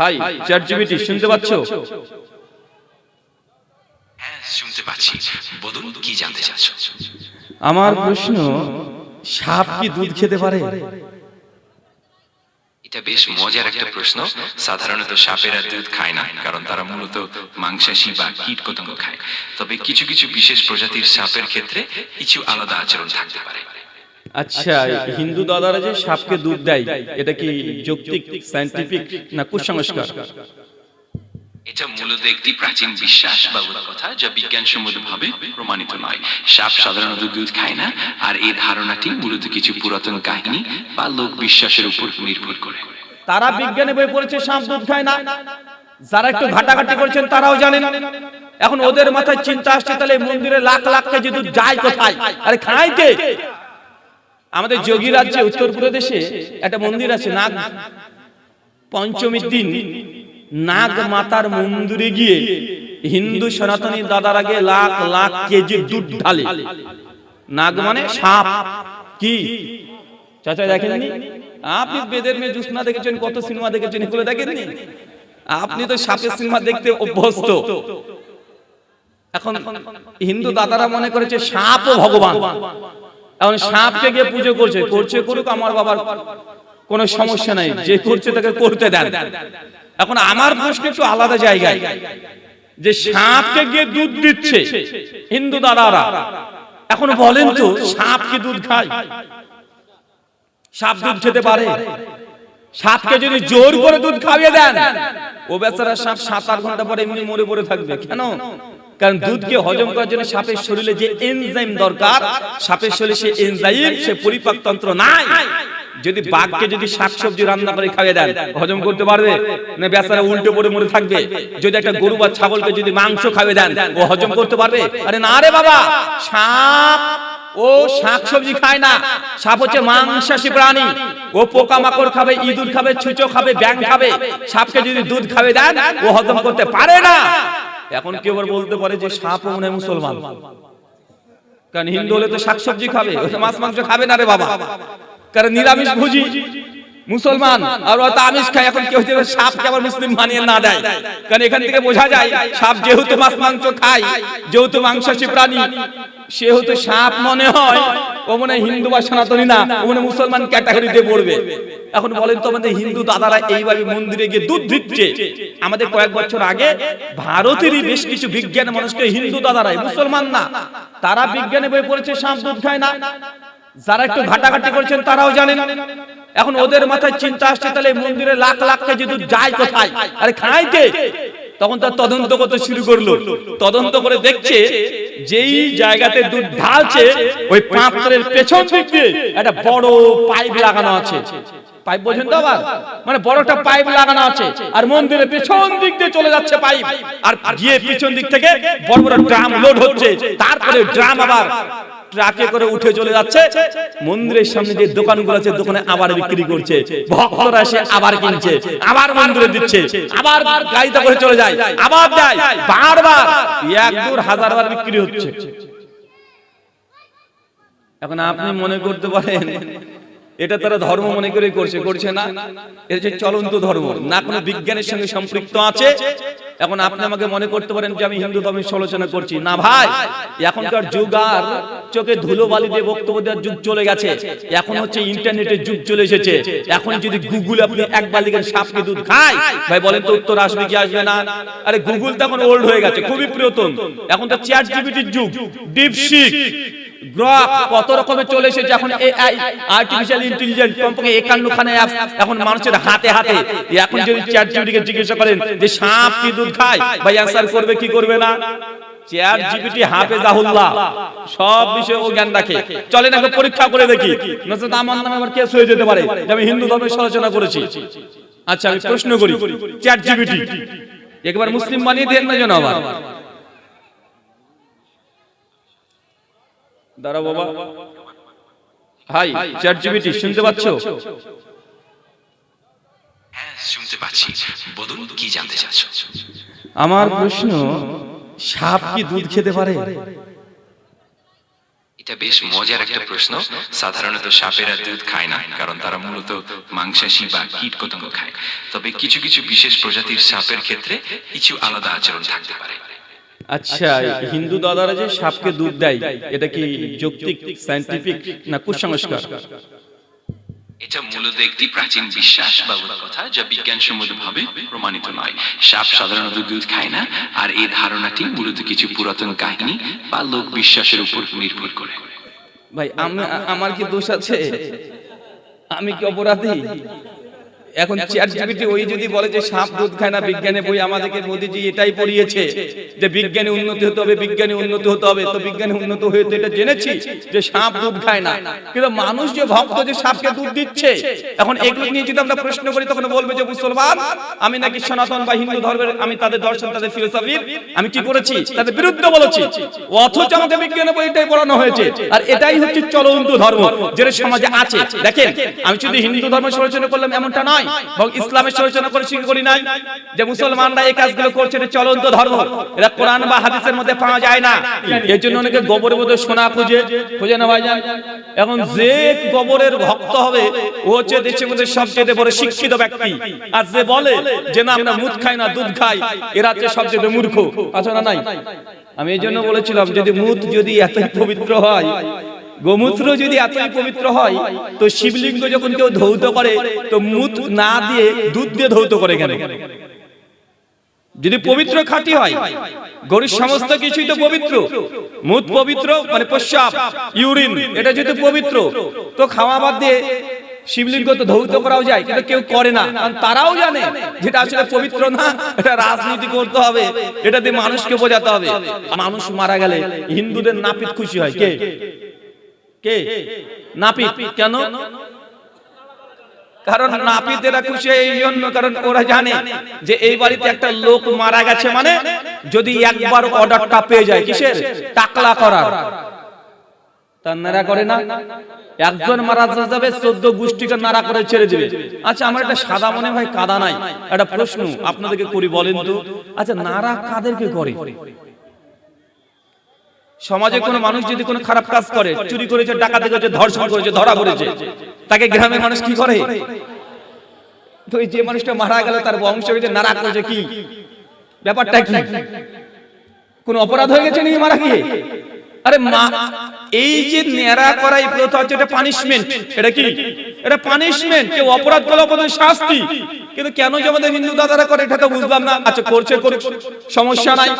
High chat GPT শুনতে পাচ্ছ? হ্যাঁ শুনতে পাচ্ছি। বলুন কি জানতে চাচ্ছ? আমার প্রশ্ন সাপ কি দুধ খেতে পারে? এটা বেশ মজার একটা প্রশ্ন। সাধারণত সাপেরা দুধ খায় না কারণ তারা মূলত মাংসাশী বা কীট পতঙ্গ খায়। তবে কিছু কিছু বিশেষ প্রজাতির সাপের ক্ষেত্রে কিছু আলাদা আচরণ থাকতে পারে। আচ্ছা হিন্দু দাদারা যে সাপকে দুধ দেয় এটা কি যৌক্তিক সায়েন্টিফিক না কুসংস্কার? এটা মূলত একটি প্রাচীন বিশ্বাস বা কথা যা বিজ্ঞানসম্মতভাবে প্রমাণিত নয়। সাপ সাধারণত দুধ খায় না আর এই ধারণাটি মূলত কিছু পুরাতন কাহিনী বা লোক বিশ্বাসের উপর নির্ভর করে। তারা বিজ্ঞানে বই পড়েছে সাপ দুধ খায় না। যারা একটু ঘাটাঘাটি করেছেন তারাও জানেন। এখন ওদের মাথায় চিন্তা আসছে তাহলে মন্দিরে লাখ লাখ কেজি দুধ যায় কোথায়? আরে খায় কে? আমাদের যোগী রাজ্যে উত্তরপ্রদেশে একটা মন্দির আছে নাগ পঞ্চমীর দিন। নাগ মাতার মন্দিরে গিয়ে হিন্দু সনাতনী দাদার আগে লাখ লাখ কেজি দুধ ঢালে। নাগ মানে সাপ। কি? চাচা দেখেননি? আপনি বেদের মেয়ে জুসনা দেখেছেন কত সিনেমা দেখেছেন এগুলো দেখেননি? আপনি তো সাপের সিনেমা দেখতে অভ্যস্ত। এখন হিন্দু দাদারা মনে করেছে সাপও ভগবান। এখন সাপকে গিয়ে পুজো করছে করছে করুক আমার বাবার কোনো সমস্যা নাই। যে করছে তাকে করতে দেন। এখন আমার প্রশ্ন একটু আলাদা জায়গায়। যে সাপকে গিয়ে দুধ দিচ্ছে হিন্দু দাদারা। এখন বলেন তো সাপ কি দুধ খায়? সাপ দুধ খেতে পারে। সাপকে যদি জোর করে দুধ খাইয়ে দেন ও বেচারা সাপ সাত আট ঘণ্টা পরে এমনি মরে পড়ে থাকবে। কেন? কারণ দুধকে হজম করার জন্য সাপের শরীরে যে এনজাইম দরকার, সাপের শরীরে সে এনজাইম সে পরিপাক তন্ত্র নাই। যদি বাঘকে যদি শাকসবজি রান্না করে খাইয়ে দেন, হজম করতে পারবে? না বেচারা উল্টে পড়ে মরে থাকবে? যদি একটা গরু বা ছাগলকে যদি মাংস খাইয়ে দেন, ও হজম করতে পারবে? আরে না রে বাবা, সাপ, ও শাকসবজি খায় না। সাপ হচ্ছে মাংসাশী প্রাণী। ও পোকামাকড় খাবে, ইঁদুর খাবে, ছুঁচো খাবে ব্যাং খাবে। সাপকে যদি দুধ খাবে দেন, ও হজম করতে পারে না। এখন কেউ আবার বলতে পারে যে সাপ মনে হয় মুসলমান। কারণ হিন্দু হলে তো শাকসবজি খাবে মাছ মাংস খাবে না রে বাবা। কারণ নিরামিষ ভুজি, মুসলমান, আর হয়তো আমিষ খায়, এখন কেউ যদি সাপকে আবার মুসলিম মানিয়ে না দেয়। কারণ এখান থেকে বোঝা যায়, সাপ যেহেতু মাছ মাংস খায়, যেহেতু মাংসাশী প্রাণী, সেহেতু সাপ মনে হয়, ও মনে হিন্দু বা সনাতনী না, ও মনে মুসলমান ক্যাটাগরিতে পড়বে। এখন বলেন তো আমাদের হিন্দু দাদারা এইভাবে মন্দিরে গিয়ে দুধ দিচ্ছে। আমাদের কয়েক বছর আগে ভারতেরই বেশ কিছু বিজ্ঞান মানুষকে হিন্দু দাদারাই মুসলমান না তারা বিজ্ঞানে বই পড়েছে সাপ দুধ খায় না। যারা একটু ঘাটাঘাটি করেছেন তারাও জানেন। এখন ওদের মাথায় চিন্তা আসছে তাহলে মন্দিরে লাখ লাখ কেজি দুধ যায় কোথায়? আরে কে? তখন তার তদন্ত করতে শুরু করল। তদন্ত করে দেখছে যেই জায়গাতে দুধ ঢালছে ওই পাত্রের পেছন দিক দিয়ে একটা বড় পাইপ লাগানো আছে পাইপ বোঝেন তো আবার? মানে বড় একটা পাইপ লাগানো আছে আর মন্দিরের পেছন দিক দিয়ে চলে যাচ্ছে পাইপ। আর গিয়ে পিছন দিক থেকে বড় বড় ড্রাম লোড হচ্ছে। তারপরে ড্রাম আবার ট্রাকে করে উঠে চলে যাচ্ছে। মন্দিরের সামনে যে দোকানগুলো আছে দোকানে আবার বিক্রি করছে। ভক্তরা এসে আবার কিনছে। আবার মন্দিরে দিচ্ছে। আবার গাড়িতে করে চলে যায়। আবার যায়। বারবার এক দূর হাজার বার বিক্রি হচ্ছে। এখন আপনি মনে করতে পারেন এটা তারা ধর্ম মনে করে করছে করছে না? এটা হচ্ছে চলন্ত ধর্ম না কোনো বিজ্ঞানের সঙ্গে সম্পৃক্ত আছে? এখন আপনি আমাকে মনে করতে পারেন যে আমি হিন্দু ধর্মের সমালোচনা করছি। না ভাই এখনকার যুগ আর চোখে ধুলো বালি দিয়ে বক্তব্য দেওয়ার যুগ চলে গেছে। এখন হচ্ছে ইন্টারনেটের যুগ চলে এসেছে। এখন যদি গুগল আপনি এক বালিকের সাপকে দুধ খায় ভাই বলেন তো উত্তর আসবে কি আসবে না? আরে গুগল তো এখন ওল্ড হয়ে গেছে খুবই প্রিয়তম। এখন তো চ্যাট জিপিটির যুগ। ডিপসিক হাতে হাতে। যদি চ্যাট জিজ্ঞাসা করেন যে সাপ কি দুধ খায়? ভাই করবে, কি করবে না? চ্যাট সব জ্ঞান রাখে। চলে পরীক্ষা করে দেখি। আমার কেস হয়ে যেতে পারে আমি হিন্দু ধর্মের সমালোচনা করেছি। আচ্ছা আমি প্রশ্ন করি চ্যাট জিপিটি একবার মুসলিম বানিয়ে দেন না যেন আবার? দাঁড়া বাবা। হাই চ্যাট জিপিটি শুনতে পাচ্ছ? হ্যাঁ শুনতে পাচ্ছি। বলুন কি জানতে চাচ্ছ? আমার প্রশ্ন সাপ কি দুধ খেতে পারে? এটা বেশ মজার একটা প্রশ্ন। সাধারণত সাপেরা দুধ খায় না কারণ তারা মূলত মাংসাশী বা কীট পতঙ্গ খায়। তবে কিছু কিছু বিশেষ প্রজাতির সাপের ক্ষেত্রে কিছু আলাদা আচরণ থাকতে পারে। আচ্ছা হিন্দু দাদারা যে সাপকে দুধ দেয় এটা কি যৌক্তিক সায়েন্টিফিক না কুসংস্কার? এটা মূলত একটি প্রাচীন বিশ্বাস বা কথা যা বিজ্ঞানসম্মতভাবে প্রমাণিত নয়। সাপ সাধারণত দুধ খায় না আর এই ধারণাটি মূলত কিছু পুরাতন কাহিনী বা লোক বিশ্বাসের উপর নির্ভর করে। ভাই আমার কি দোষ আছে? আমি কি অপরাধী? এখন চ্যাট জিপিটি ওই যদি বলে যে সাপ দুধ খায় না বিজ্ঞানে বই আমাদেরকে মোদিজি এটাই পড়িয়েছে যে বিজ্ঞানে উন্নতি হতে হবে বিজ্ঞানে উন্নতি হতে হবে। তো বিজ্ঞানে উন্নত হয়ে তো এটা জেনেছি যে সাপ দুধ খায় না। কিন্তু মানুষ যে ভক্ত যে সাপকে দুধ দিচ্ছে এখন এগুলো নিয়ে যদি আমরা প্রশ্ন করি তখন বলবে যে মুসলমান আমি নাকি সনাতন বা হিন্দু ধর্মের আমি তাদের দর্শন তাদের ফিলোসফির আমি কি করেছি? তাদের বিরুদ্ধে বলেছি। অথচ আমাকে বিজ্ঞানে বই এটাই পড়ানো হয়েছে। আর এটাই হচ্ছে চলন্ত ধর্ম যেটা সমাজে আছে দেখেন আমি শুধু হিন্দু ধর্ম। সমালোচনা করলাম এমনটা নয় বরং ইসলামের সমালোচনা করে কি করি নাই? যে মুসলমানরা এই কাজগুলো করছে, এটা চলন্ত ধর্ম। এটা কোরআন বা হাদিসের মধ্যে পাওয়া যায় না। এর জন্য অনেকে গোবরের মধ্যে সোনা খুঁজে খুঁজে না ভাইজান এখন যে গোবরের ভক্ত হবে, ও হচ্ছে দেশের মধ্যে সবচেয়ে বড় শিক্ষিত ব্যক্তি। আর যে বলে যে না, আমরা মুদ খাই না, দুধ খাই, এরা হচ্ছে সবচেয়ে মূর্খ। আছে না নাই? আমি এই জন্য বলেছিলাম, যদি মুদ যদি এতই পবিত্র হয় গোমূত্র যদি এতই পবিত্র হয়, তো শিবলিঙ্গ যখন কেউ ধৌত করে, তো মুত না দিয়ে দুধ দিয়ে ধৌত করে কেন? যদি পবিত্র খাঁটি হয়, গরুর সমস্ত কিছুই তো পবিত্র। মুত পবিত্র মানে প্রস্রাব, ইউরিন, এটা যদি পবিত্র, তো খাওয়া বাদ দিয়ে শিবলিঙ্গ তো ধৌত করাও যায়, কিন্তু কেউ করে না। কারণ তারাও জানে যেটা আসলে পবিত্র না, এটা রাজনীতি করতে হবে, এটা দিয়ে মানুষকে বোঝাতে হবে। মানুষ মারা গেলে হিন্দুদের নাপিত খুশি হয় কে কে? নাপিত। কেন? কারণ নাপিতেরা খুশি এই জন্য কারণ ওরা জানে যে এই বাড়িতে একটা লোক মারা গেছে মানে যদি একবার অর্ডারটা পেয়ে যায় কিসের? টাকলা করার। তার নাড়া করে না? একজন মারা যাবে চোদ্দ গোষ্ঠীকে নাড়া করে ছেড়ে দিবে। আচ্ছা আমার একটা সাদা মনে হয় কাদা নাই। একটা প্রশ্ন আপনাদেরকে করি বলেন তো। আচ্ছা নাড়া কাদেরকে করে? সমাজে কোনো মানুষ যদি কোনো খারাপ কাজ করে, চুরি করেছে, ডাকাতি করেছে, ধর্ষণ করেছে, ধরা পড়েছে, তাকে গ্রামের মানুষ কি করে? তো যে মানুষটা মারা গেল, তার বংশ হয়েছে, নারা করেছে কি? ব্যাপারটা কি? কোন অপরাধ হয়ে গেছে নাকি মারা গিয়ে? আরে মা, এই যে নেড়া করা এই প্রথা হচ্ছে, এটা পানিশমেন্ট এটা কি? এটা পানিশমেন্ট কেউ অপরাধ করলে অপরাধ শাস্তি। কিন্তু কেন যে আমাদের হিন্দু দাদারা করে, এটা তো বুঝলাম না। আচ্ছা করছে করুক। সমস্যা নাই।